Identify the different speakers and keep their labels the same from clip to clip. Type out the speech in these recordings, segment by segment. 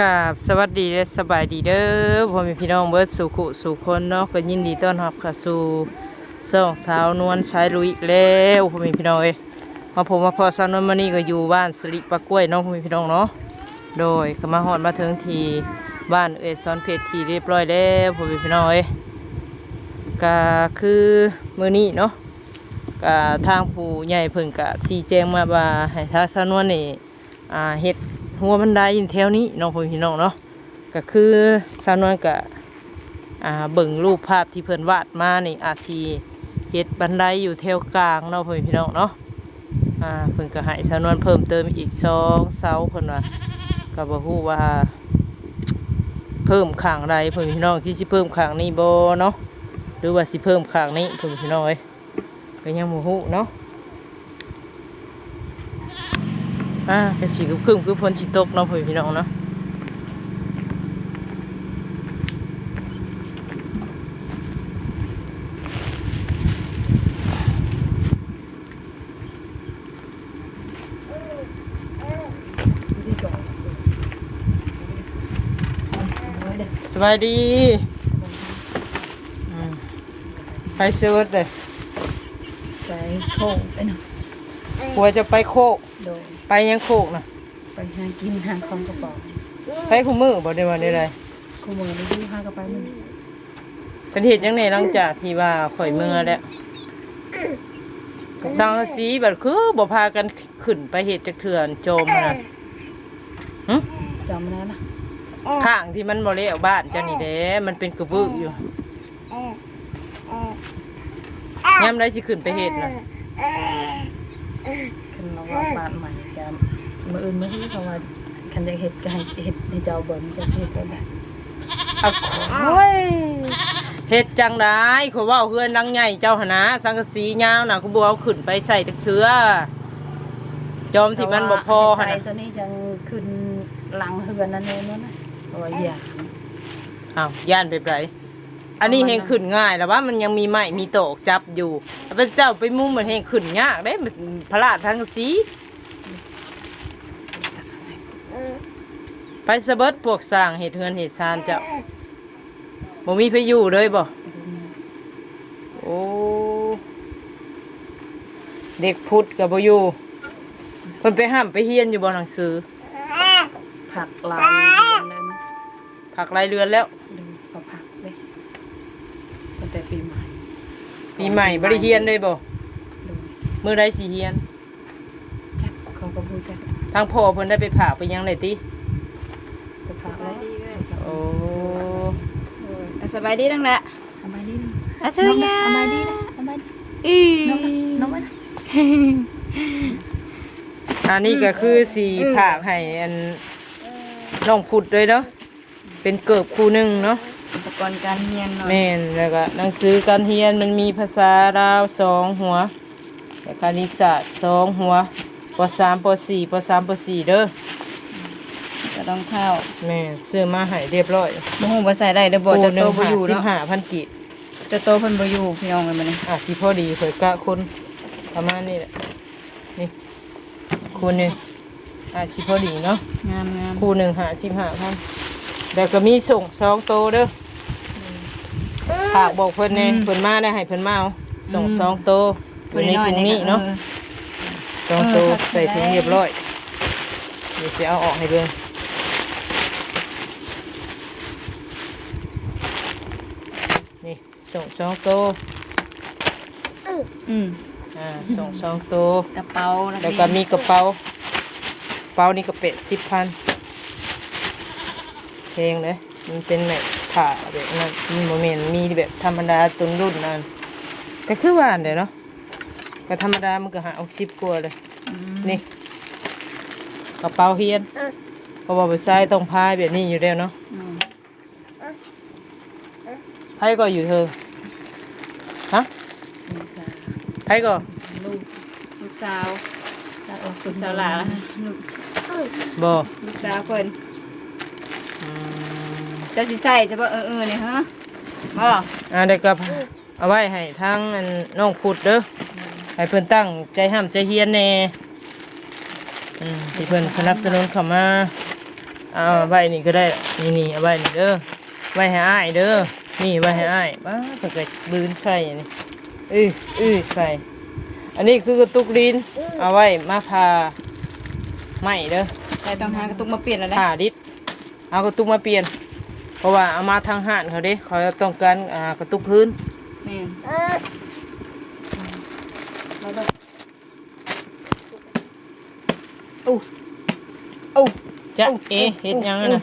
Speaker 1: กราบสวัสดีและสบายดีเด้อพ่อแม่พี่น้องเบิร์ดสู่ขุสู่คนเนาะก็ยินดีต้อนรับเข้าสู่สองสาวนวลสายลุยอีกแล้วพ่อแม่พี่น้องเอ้ยมาผมมาพอสาวนวลมานี่ก็อยู่บ้านสิริปะกล้วยเนาะพ่อแม่พี่น้องเนาะโดยก็มาฮอดมาถึงทีบ้านเอซอนเพชรทีเรียบร้อยแล้วพ่อแม่พี่น้องเอ้ยก็คือมือนี้เนาะก็ทางผู้ใหญ่เพิ่นก็ชี้แจงมาว่าให้ทางสาวนวลนี่อ่าเฮ็ด หัวบันไดยู่แถวนี้น้องพ่อพี่น้องเนาะก็คือสาวนวลกับอ่าเบิ่งรูปภาพที่เพิ่นวาดมานี่อาชีเฮ็ดบันไดอยู่แถวกลางเนาะพ่อพี่น้องเนาะอ่าเพิ่นก็ให้สาวนวลเพิ่มเติมอีกสองเสาเพิ่นว่าก็บ่ฮู้ว่า เพิ่มข้างใดพ่อพี่น้องที่สิเพิ่มข้างนี้บ่เนาะหรือว่าสิเพิ่มข้างนี้พ่อพี่น้องเอ้ยก็ยังบ่ฮู้เนาะ อ่าเป็นสีครึ่งคือฝนชิตกเนาะพี่น้องเนาะสบายดีไปซื้อเลย
Speaker 2: ไปโคกไปหน่อย
Speaker 1: หัวจะไปโคก
Speaker 2: โดย
Speaker 1: ไปยังโคกนะ
Speaker 2: ไปหากินหาของกระป๋อง
Speaker 1: ไปคู่มือบ่ได้มาได้ไร
Speaker 2: คู่มือนี่ดูหากระไปมัน
Speaker 1: เป็นเหตุยังไงหลังจากที่ว่าข่อยเมื่อแล้วสังกะสีบัดคือบ่พากันขึ้นไปเหตุจักเถื่อนโจมนะหึ
Speaker 2: จำได้นะ
Speaker 1: ข้างที่มันบ่เละบ้านเจ้านี่เด้มันเป็นกระบึกอยู่ยามใดสิขึ้นไปเหตุนะ
Speaker 2: คันเราว่าบ้านใหม่จะมืออื่นมือที่เขาว่าคันจะเห็ดก็ให้เห็ดให้เจ้าเบิ่งจะเห็ดได้แบบ
Speaker 1: อะโอ้ยเฮ็ดจังได้ขอยเว้าเฮือนหลังใหญ่เจ้าหนนะสังกะสียาวน่ะกูบ่เอาขึ้นไปใส่จักเถื่อจอมที่มันบ่พอหั่น
Speaker 2: ใส่
Speaker 1: น่ะ
Speaker 2: ตัวนี้จังขึ้นหลังเฮือนนั่นเองนั่นนะเพราะว่าอย่า
Speaker 1: อ้าวย่านไปไผ อันนี้เฮงขึ้นง่ายแล้วว่ามันยังมีไม้มีโตกจับอยู่ถ้าเป็นเจ้าไปมุมมันเฮงขึ้นยากเด้มันพระราชทั้งสีไปสะเบิดพวกสร้างเหตุเฮือนเหตุชานเจ้าบ่มีไปอยู่เลยบ่โอ้เด็กพุทธกับบ่อยู่เพิ่นไปห้ามไปเฮียนอยู่บ่หนังสือ
Speaker 2: ผักลายเดือนได้ไหม
Speaker 1: ผักรายเรือนแล้ว
Speaker 2: ดูเขาผักเลยตั้งแต่ปีใหม่
Speaker 1: ปีใหม่บ่ได้เฮียนเลยบ่
Speaker 2: ดู
Speaker 1: มื้อใดสิเฮียน
Speaker 2: จักเขาก็พูดจัก
Speaker 1: ทางพ่อเพิ่นได้ไปผ่าไปยังไดติ
Speaker 2: ภาษาอะไร
Speaker 1: โอ้
Speaker 3: อะสบายดีดังละ
Speaker 2: ทำไมดีนะ
Speaker 3: อะเธอยา
Speaker 2: ทำไมดีนะทำไมดี
Speaker 3: อี
Speaker 2: น้องน้องมัน
Speaker 1: อันนี้ก็คือสีผากให้อันน้องพุดด้วยเนาะเป็นเกิบคู่หนึงเนาะ
Speaker 3: อุ ปกรณ์การเรียนหน่อย
Speaker 1: แม่นแล้วก็หนังสือการเรียนมันมีภาษาลาวสองหัวแล้วคณิตศาสตร์สองหัวปสามปสี่ปสามปสี่เด้อ
Speaker 3: จะต้องเข้า
Speaker 1: แม่นซื้อมาให้เรียบร้อย
Speaker 3: บ่ฮู้บ่ใส่ได้เด้อบ่จะโตบ่อยู่
Speaker 1: สิบ
Speaker 3: เนาะ
Speaker 1: ห้าพันกีบ
Speaker 3: จะโตเพิ่นบ่อยู่พี่น้องเอ้ยมื้อนี้
Speaker 1: อะสิพอดีเผยกะคนประมาณนี้แหละนี่คูณหนึ่งอะสิพอดีเนาะ
Speaker 3: งามงาม
Speaker 1: คู่หนึ่งหาสิบห้าพันแล้วก็มีส่งสองโตเด้อ ฝากบอกเพิ่นเน่เพิ่นมาได้ให้เพิ่นมาเอาส่งสองโตอยู่ในถุงนี้เนาะสองโตใส่ถุงเรียบร้อยเดี๋ยวจะเอาออกให้เบิ่งนี่ส่งสองโต
Speaker 3: อืม
Speaker 1: อ่าส่งสองโต
Speaker 3: กระเป๋านั
Speaker 1: แล้ว
Speaker 3: เรียน
Speaker 1: ก็มีกระเป๋ากระเป๋านี่ก็เป็ดสิบพันเพลงเลย มันเป็นแบบผ่าแบบนั้นมีโมเมนต์มีแบบธรรมดาตุนรุ่นนั่นก็คือว่าอันเดี๋ยวเนาะก็ธรรมดามันก็หาอกสิบกว่าเลย
Speaker 3: อืม
Speaker 1: นี่กระเป๋าเฮียนเพราะว่าไปใช้ต้องพายแบบนี้อยู่แล้วเนาะ
Speaker 3: อืม
Speaker 1: ไพ่ก็อยู่เธอฮะ
Speaker 2: มีสา
Speaker 1: ไพ่ก็
Speaker 2: ลูก
Speaker 3: ลูกสาว
Speaker 2: แล้วเอา
Speaker 3: ลูกสาวหลานลูก
Speaker 1: บ่
Speaker 3: ลูกสาวเพิ่น
Speaker 1: อืม
Speaker 3: เจ้าสิใส่จะบ่เออๆนี่ฮะบ่
Speaker 1: อ่าเด็กก็เอาไว้ให้ทั้งอันน้องขุดเด้อให้เพิ่นตั้งใจห้ามใจเฮียนแน่อืมที่เพิ่นสนับสนุนเข้ามาเอาใบนี่ก็ได้นี่นี่เอาใบนี่เด้อใบให้อ้ายเด้อนี่ใบให้อ้ายบ้าถ้าเกิดบืนใส่อันนี่อื้ออื้อใส่ อันนี้คือกระตุกดินเอาไว้มาพาไหมเด้อ
Speaker 3: แต่ต้องหากระตุกมาเปลี่ยนแล้วได้
Speaker 1: ผ่าดิษเอากระตุกมาเปลี่ยนเพ ราะว่าเอามาทางห่านเขาเด้เขาต้องการอ่ากระตุกคืน
Speaker 3: แม่นอู้อู้
Speaker 1: จะเอะเฮ็ดหยังอะนะ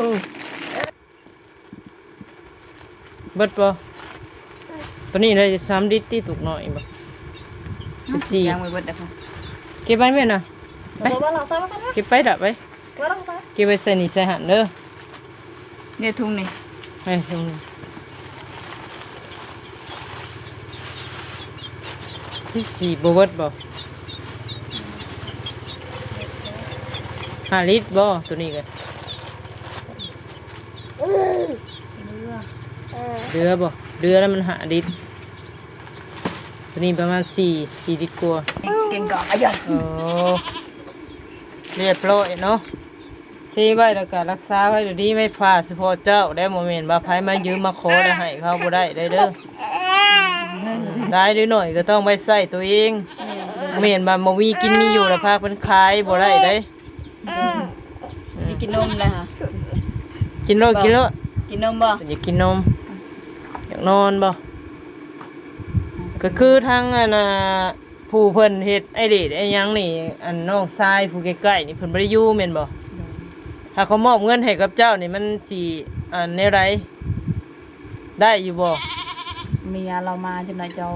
Speaker 3: อู้
Speaker 1: เบิดบ่ตัวนี้เลยสามดิษที่ถูกหน่อยบ่ไปสี่
Speaker 3: ยังไม่เบิดเด้อค่ะ
Speaker 1: เก็บไว้ไหมน่ะไป
Speaker 2: Bawa lang, sama kan?
Speaker 1: เก็บไปดับไป
Speaker 2: Barang pa.
Speaker 1: เก็บไว้ใส่นี่ใส่หันเด้อ
Speaker 3: เดี๋ยวทุ่งนี่
Speaker 1: ไปตรงนี้ที่สี่บ่เบิดบ่ห้าลิตรบ่ตัวนี้กันเรือบ่เรือแล้วมันหาลิตรตัวนี้ประมาณสี่สี่ลิตรกว่า
Speaker 3: เก่งกอกอะย่า
Speaker 1: โอ้เรียบร้อยเนาะ ที่ไว้แล้วก็รักษาไว้เดี๋ยวนี้ไม่พลาดเฉพาะเจ้าได้โมเมนต์ว่าไผมายืมมาขอได้ให้เขาบ่ได้ได้เด้ออืมได้ด้วยหน่อยก็ต้องไปใส่ตัวเองโมเมนต์ว่าบ่มีกินมีอยู่แล้วพาเพิ่นขายบ่ได้ได้
Speaker 3: นี่กินนมเลยค่ะ
Speaker 1: กินโลดกินโลด
Speaker 3: กินนมบ่
Speaker 1: อยากกินนมอยากนอนบ่ก็คือทางอันน่ะผู้เพิ่นเฮ็ดไอเดดไอ้หยังนี่อันน้องชายผู้ใกล้ๆนี่เพิ่นบ่ได้อยู่แม่นบ่ ถ้าเขามอบเงินให้กับเจ้านี่มันสิอันในไร ได้อยู่บ่
Speaker 2: เมียเรามาจนไหนเจ้า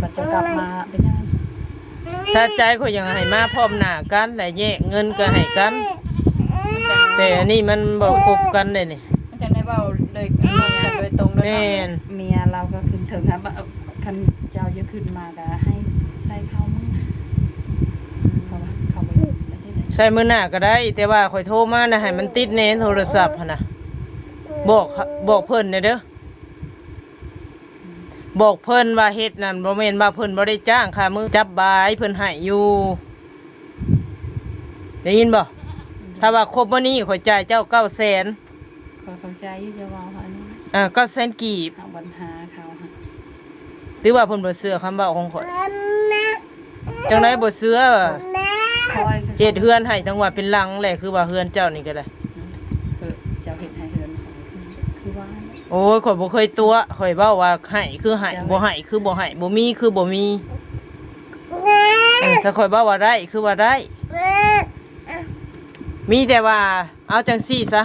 Speaker 2: บัดเจ้ากลับมาเป็นยังไง
Speaker 1: ถ้าใจเขายังให้มาพร้อมหน้ากันและแยกเงินก็ให้กัน แต่อันนี้มันบ่คบกันเลยนี่
Speaker 3: มันจะได้เบาเลยนอนกันโดยตรงเลย
Speaker 1: แม่
Speaker 3: เนาะ
Speaker 1: น
Speaker 2: เมียเราก็ขึ้นถึงครับว่าเอาคันเจ้าจะขึ้นมาก็ให้ใส่ข้าวมือเขาว่าเขาไปไม่ ใช่เลย
Speaker 1: ใส่มือหน้าก็ได้ แต่ว่าข่อยโทรมานะให้มันติดในโทรศัพท์หั่นน่ะบอกเขาบอกเพิ่นเด้อเด้อบอกเพิ่นว่าเฮ็ดนั่นบ่แม่นว่าเพิ่นบ่ได้จ้างค่ามือจับบายเพิ่นให้อยู่ได้ยินบ่ถ้าว่าครบมื้อนี้ข่อยจ่ายเจ้า900,000
Speaker 2: เขาเข้าใจอยู่จะว่าอันนี้
Speaker 1: อ่าก็เส้นกีบ
Speaker 2: ทางปัญหาเขาฮะ
Speaker 1: หรือว่าเพิ่นบ่เชื่อคำเว้าของข่อยจังไดบ่เชื่อ
Speaker 2: คอย
Speaker 1: เฮ็ดเฮือนให้จังว่าเป็นหลังแหละคือว่าเฮือนเจ้านี่ก็ได้
Speaker 2: คือเจ้าเห็ดให้เฮือนของคือว่า
Speaker 1: โอ้ยข่อยบ่เคยตัวข่อยเว้าว่าให้คือให้บ่ให้คือบ่ให้บ่มีคือบ่มีเออถ้าข่อยเว้าว่าได้คือว่าได้ มีแต่ว่าเอาจังซี่ซะ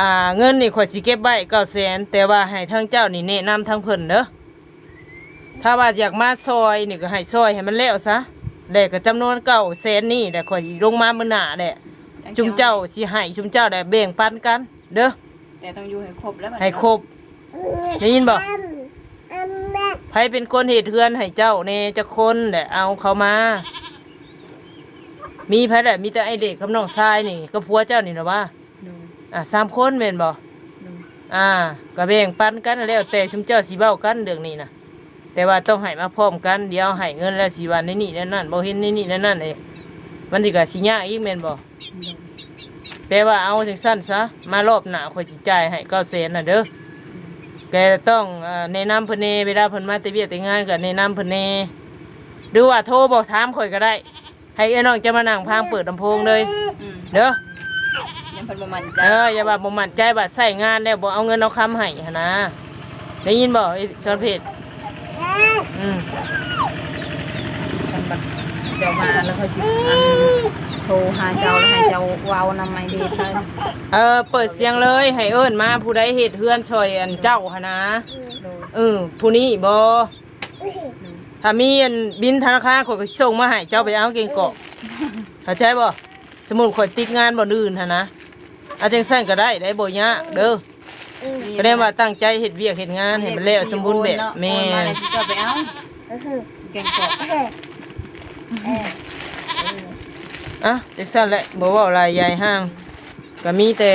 Speaker 1: อ่าเงินนี่ข่อยสิเก็บไว้900,000แต่ว่าให้ทางเจ้านี่แนะนำทางเพิ่นเด้อถ้าว่าอยากมาซอยนี่ก็ให้ซอยให้มันแล้วซะ แล้วก็จำนวน900,000นี่แต่ข่อยสิลงมามื้อหน้าแหละชุมเจ้าสิให้ชุมเจ้าได้แบ่งปันกัน เด้อ
Speaker 3: แต่ต้องอยู่ให้ครบแล้วบัดนี้
Speaker 1: ให้ครบได้ยินบ่ไผเป็นคนเหตุเทือนให้เจ้าเนจะคนแหละเอาเขามา มีไผแหละมีแต่ไอเด็กกับน้องชายนี่ก็ผัวเจ้านี่นะว่า
Speaker 2: ดู
Speaker 1: อ่าสามคนแม่นบ่
Speaker 2: ดู
Speaker 1: อ่าก็แบ่งปันกันแล้วแต่ชุมเจ้าสิเว้ากันเรื่องนี้นะ แต่ว่าต้องให้มาพร้อมกันเดี๋ยวให้เงินแล้วสิว่าในนี่ในนั่นบ่เห็นในนี่ในนั่นเอ้มันสิก็สิยากอีกแม่นบ่
Speaker 2: ดู
Speaker 1: แปลว่าเอาจังสั้นซะมารอบหน้าข่อยสิจ่ายให้เก้าแสนน่ะเด้อแกต้องเอ่อแนะนำเพิ่นแหน่เวลาเพิ่นมาแต่เวียกแต่งงานก็แนะนำเพิ่นแหน่หรือว่าโทรบอกถามข่อยก็ได้ ให้ไอ้น้องจะมานั่งพางเปิดลำโพงเลย
Speaker 3: อืม
Speaker 1: เด้อ
Speaker 3: ยังเพิ่นบ่มั่นใจ
Speaker 1: เอออย่าว่าบ่มั่นใจว่าใส่งานแล้วบ่เอาเงินเอาคำให้หั่นนะได้ยินบ่ไอ้ชอนเพชร อืม
Speaker 2: มันบัดเจ้ามาแล้วเขาสิอันโทรหาเจ้าแล้วให้เจ้าเว้านำไม้ดีใช่
Speaker 1: เออเปิดเสียงเลยให้เอิ้นมาผู้ใดเฮ็ดเฮือนช่วยอันเจ้าหั่นนะ
Speaker 2: ดู
Speaker 1: เออผู้นี้บ่ถ้ามีอันบินธนาคารข่อยก็ส่งมาให้เจ้าไปเอาเก่งเกาะเข้าใจบ่สมมุติข่อยติดงานบ่อนอื่นหั่นนะอาจังซั่นก็ได้ได้บ่ยากเด้อ ก็ได้ว่าตั้งใจเฮ็ดเวียกเฮ็ดงานให้มันแล้วสมบูรณ์แบบแม่
Speaker 3: โอนมาแล้วสิเจ้าไปเอาเก่งกอก
Speaker 1: อะจังซั่นแหละบ่เว้าหลายใหญ่ห้าง ก็มีแต่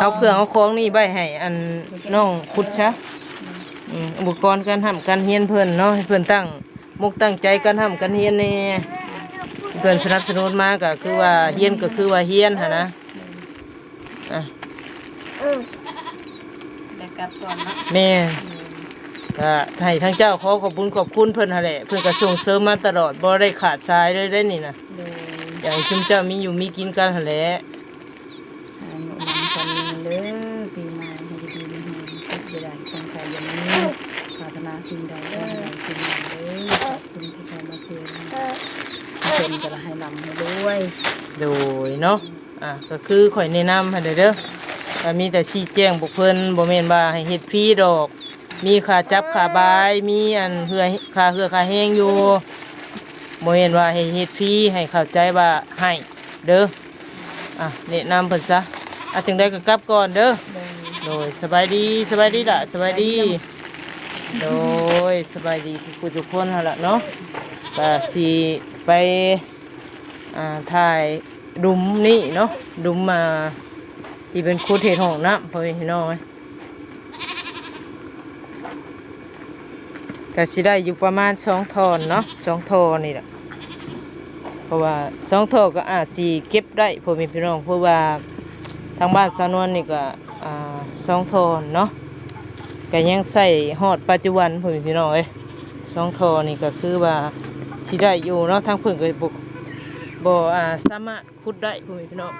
Speaker 1: เอาเครื่องเอาของนี่ไว้ให้อันน้องขุดชะอืมอุปกรณ์การทำการเฮียนเพิ่นเนาะให้เพิ่นตั้งมุกตั้งใจการทำการเฮียนแน่ เพิ่นสนับสนุนมาก็คือว่าเฮียนก็คือว่าเฮียนหั่นนะอะ
Speaker 3: ได้กลับก่อนเนาะ
Speaker 1: แม่ก็ให้ทั้งเจ้าขอขอบคุณขอบคุณเพิ่นหั่นแหละเพิ่นก็ส่งเสริมมาตลอดบ่ได้ขาดสายเลยได้นี่นะ
Speaker 2: โดย
Speaker 1: อยากให้ซุมเจ้ามีอยู่มีกินกันหั่นแหละ
Speaker 2: หาหนุนนำกันเด้อปีใหม่ให้ดีๆมีแฮงทุกเวลาทางใครอย่างนี้ปรารถนาสิ่งใดก็ให้ได้สิ่งนั้นเด้อขอบคุณที่เข้ามาเชียร์ให้ เป็นก็ให้ลำให้ด้วย
Speaker 1: โดยเนาะอะก็คือข่อยแนะนำให้เด้อเด้อก็มีแต่ชี้แจงบุคเพิ่นบ่แม่นว่าให้เฮ็ดฟรีดอก มีค่าจับค่าบายมีอันเหือค่าเหือค่าแห้งอยู่บ่เห็นว่าให้เฮ็ดฟรีให้เข้าใจว่าให้เด้ออะแนะนำเพิ่นซะอะจังได้ก็กลับก่อนเด้อ
Speaker 2: โดย
Speaker 1: สบายดีสบายดีล่ะสบายดี โดยสบายดีทุกทุกคนหั่นล่ะเนาะ ก็สิไปถ่ายดุมนี่เนาะดุมมาที่เป็นคูเทศห้องน้ำพอแม่พี่น้องเอ้ยก็สิได้อยู่ประมาณสองทอนเนาะสองทอนนี่แหละเพราะว่าสองทอก็อาจสิเก็บได้พอแม่พี่น้องเพราะว่าทางบ้านสาวนวลนี่ก็สองโทนเนาะก็ยังใส่ฮอดปัจจุบันพอแม่พี่น้องเอ้ยสองทนนี่ก็คือว่า สิได้อยู่เนาะทางเพิ่นก็บ่บ่อ่าสามารถขุดได้พ่อแม่พี่น้อง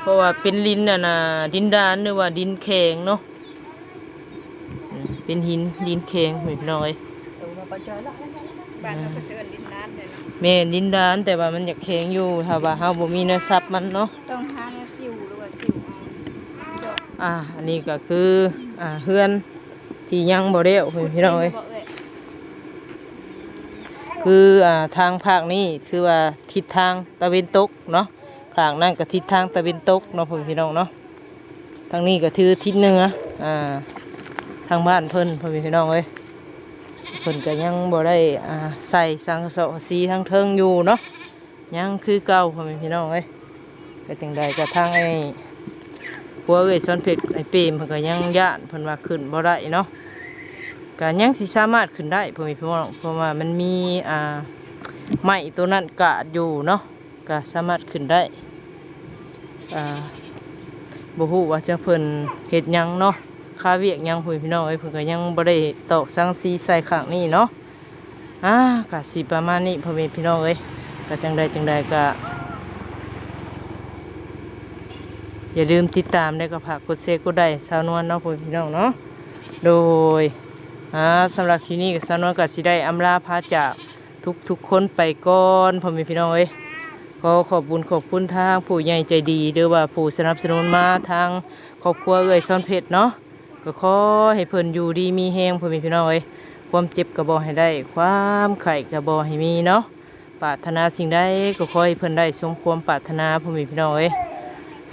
Speaker 1: เพราะว่าเป็นดินน่ะนะดินดานหรือว่าดินแข็งเนาะอืมเป็นหินดินแข็งพ่อแม่พี่น้องเอ้ย
Speaker 2: ตรงมาปัจจัยละ
Speaker 3: บ้านเราก็เชิญดินน้ำเลยเนาะ
Speaker 1: แม่นดินดานแต่ว่ามันอยากแข็งอยู่ถ้าว่าเฮาบ่มีเนื้อสับมันเนาะ
Speaker 3: ต้องหาแนวซิวหรือว่าซิวเอาดอก
Speaker 1: อ่า อันนี้ก็คือ อ่า เฮือนที่ยังบ่ได้เอาพี่น้องเอ้ย
Speaker 3: บ่เอ้ย
Speaker 1: คืออ่าทางภาคนี้คือว่าทิศทางตะเวนตกเนาะข้างนั่นก็ทิศทางตะเวนตกเนาะพี่น้องเนาะทางนี้ก็คือทิศเหนืออ่าทางบ้านเพิ่นพี่น้องเอ้ยเพิ่นก็ยังบ่ได้อ่าใส่สังกะสะสีทางเทิงอยู่เนาะยังคือเก่าพี่น้องเอ้ยก็จังใดก็ทางไอ้หัวเอ้ยซ้อนเพชรไอ้เปรมเพิ่นก็ยังย่านเพิ่นว่าขึ้นบ่ได้เนาะ ก็ยังสิสามารถขึ้นได้พ่อแม่พี่น้องเพราะว่ามันมีอ่าไม้ตัวนั้นกาดอยู่เนาะก็สามารถขึ้นได้อ่าบ่ฮู้ว่าจะเพิ่นเฮ็ดหยังเนาะค่าเวียกยังพ่อแม่พี่น้องเอ้ยเพิ่นก็ยังบ่ได้ตอกสังสีใส่ข้างนี้เนาะอ่าก็สิประมาณนี้พ่อแม่พี่น้องเอ้ยก็จังใดจังใดก็อย่าลืมติดตามได้กับผักกดเซกดได้สาวนวลเนาะพ่อพี่น้องเนาะโดย อ่าสำหรับคลิปนี้กับสาวนวลก็สิได้อำลาพาจากทุกทุกคนไปก่อนพ่อแม่พี่น้องเอ้ยขอขอบคุญขอบคุณทางผู้ใหญ่ใจดีหรือว่าผู้สนับสนุนมาทางครอบครัวเอ้ยซ่อนเพชรเนาะก็ขอให้เพิ่นอยู่ดีมีแฮงพ่อแม่พี่น้องเอ้ยความเจ็บก็บ่ให้ได้ ความไข่ก็บ่ให้มีเนาะปรารถนาสิ่งใดก็ขอให้เพิ่นได้สมความปรารถนาพ่อแม่พี่น้องเอ้ย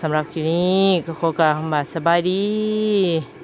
Speaker 1: สำหรับคลิปนี้ก็ขอกล่าวคำว่าสบายดี